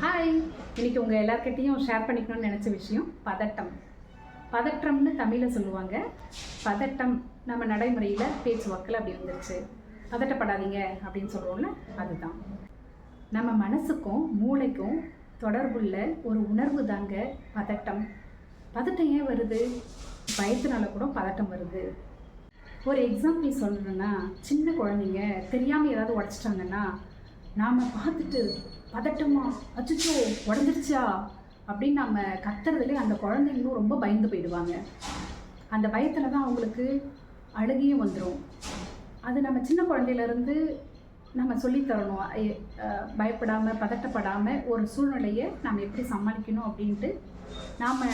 Hi இன்னைக்கு உங்கள் எல்லார்கிட்டேயும் ஷேர் பண்ணிக்கணும்னு நினச்ச விஷயம் பதட்டம். பதற்றம்னு தமிழில் சொல்லுவாங்க. பதட்டம் நம்ம நடைமுறையில் பேச்சு வாக்கில் அப்படி வந்துருச்சு பதட்டப்படாதீங்க அப்படின்னு சொல்லுவோம்ல அதுதான். நம்ம மனசுக்கும் மூளைக்கும் தொடர்புள்ள ஒரு உணர்வு தாங்க பதட்டம். பதட்டம் ஏன் வருது? பயத்தினால கூட பதட்டம் வருது. ஒரு எக்ஸாம்பிள் சொல்லணும்னா சின்ன குழந்தைங்க தெரியாமல் ஏதாவது உடச்சிட்டாங்கன்னா நாம் பார்த்துட்டு பதட்டமா அச்சுச்சோ உடஞ்சிருச்சா? அப்படின்னு நம்ம கத்துறதுலேயே அந்த குழந்தைங்களும் ரொம்ப பயந்து போயிடுவாங்க. அந்த பயத்தில் தான் அவங்களுக்கு அழுகியும் வந்துடும் அது நம்ம சின்ன குழந்தையிலேருந்து நம்ம சொல்லித் தரணும். பயப்படாமல் பதட்டப்படாமல் ஒரு சூழ்நிலையை நாம் எப்படி சமாளிக்கணும் அப்படின்ட்டு நாம்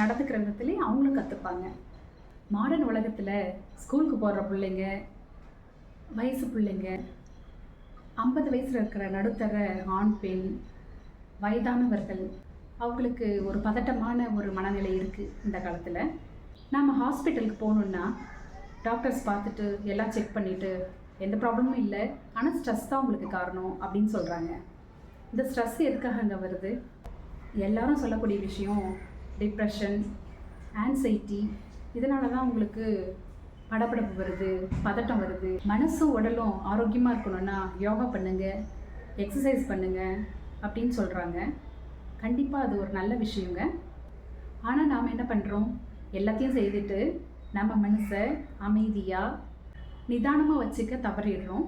நடந்துக்கிற விதத்துலேயே அவங்களும் கற்றுப்பாங்க மாடர்ன் உலகத்தில் ஸ்கூலுக்கு போகிற பிள்ளைங்க வயசு பிள்ளைங்க ஐம்பது வயசில் இருக்கிற நடுத்தர ஆண் பெண் வயதானவர்கள் அவங்களுக்கு ஒரு பதட்டமான ஒரு மனநிலை இருக்குது இந்த காலத்தில். நம்ம ஹாஸ்பிட்டலுக்கு போகணுன்னா டாக்டர்ஸ் பார்த்துட்டு எல்லாம் செக் பண்ணிவிட்டு எந்த ப்ராப்ளமும் இல்லை. ஆனால் ஸ்ட்ரெஸ் தான் உங்களுக்கு காரணம் அப்படின்னு சொல்கிறாங்க இந்த ஸ்ட்ரெஸ் எதுக்காக அங்கே வருது? எல்லாரும் சொல்லக்கூடிய விஷயம் டிப்ரெஷன் ஆன்சைட்டி இதனால தான் உங்களுக்கு படபடப்பு வருது பதட்டம் வருது. மனசும் உடலும் ஆரோக்கியமாக இருக்கணும்னா யோகா பண்ணுங்க எக்ஸசைஸ் பண்ணுங்க அப்படின்னு சொல்கிறாங்க கண்டிப்பாக அது ஒரு நல்ல விஷயங்க. ஆனால் நாம் என்ன பண்ணுறோம் எல்லாத்தையும் செய்துட்டு நம்ம மனசை அமைதியாக நிதானமாக வச்சுக்க தவறிடுறோம்.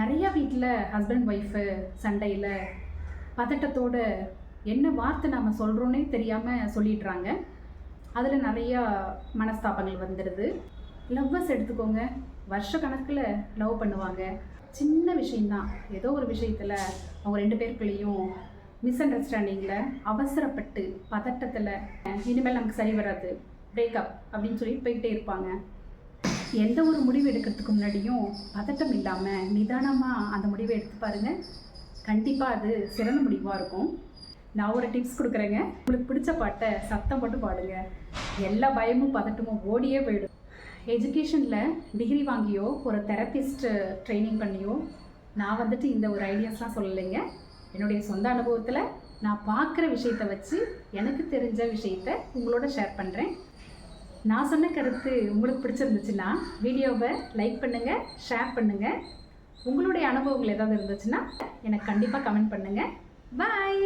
நிறையா வீட்டில் ஹஸ்பண்ட் ஒய்ஃபு சண்டையில் பதட்டத்தோட என்ன வார்த்தை நாம் சொல்கிறோன்னே தெரியாமல் சொல்லிடுறாங்க. அதில் நிறையா மனஸ்தாபங்கள் வந்துடுது. லவ்வர்ஸ் எடுத்துக்கோங்க. வருஷ கணக்கில் லவ் பண்ணுவாங்க. சின்ன விஷயந்தான் ஏதோ ஒரு விஷயத்தில் அவங்க ரெண்டு பேருக்குள்ளேயும் மிஸ் அண்டர்ஸ்டாண்டிங்கில் அவசரப்பட்டு பதட்டத்தில் இனிமேல் நமக்கு சரி வராது பிரேக்கப் அப்படின்னு சொல்லி போயிட்டே இருப்பாங்க. எந்த ஒரு முடிவு எடுக்கிறதுக்கு முன்னாடியும் பதட்டம் இல்லாமல் நிதானமாக அந்த முடிவை எடுத்து பாருங்கள் கண்டிப்பாக அது சிறந்த முடிவாக இருக்கும். நான் ஒரு டிப்ஸ் கொடுக்குறேங்க. உங்களுக்கு பிடிச்ச பாட்டை சத்தம் போட்டு பாடுங்க. எல்லா பயமும் பதட்டமும் ஓடியே போயிடும். எஜுகேஷனில் டிகிரி வாங்கியோ ஒரு தெரப்பிஸ்ட்டு ட்ரைனிங் பண்ணியோ நான் வந்துட்டு இந்த ஒரு ஐடியாஸ்லாம் சொல்லலைங்க. என்னுடைய சொந்த அனுபவத்தில் நான் பார்க்குற விஷயத்த வச்சு எனக்கு தெரிஞ்ச விஷயத்த உங்களோட ஷேர் பண்ணுறேன் நான் சொன்ன கருத்து உங்களுக்கு பிடிச்சிருந்துச்சுன்னா வீடியோவை லைக் பண்ணுங்கள் ஷேர் பண்ணுங்கள் உங்களுடைய அனுபவங்கள் ஏதாவது இருந்துச்சுன்னா எனக்கு கண்டிப்பாக கமெண்ட் பண்ணுங்கள் பாய்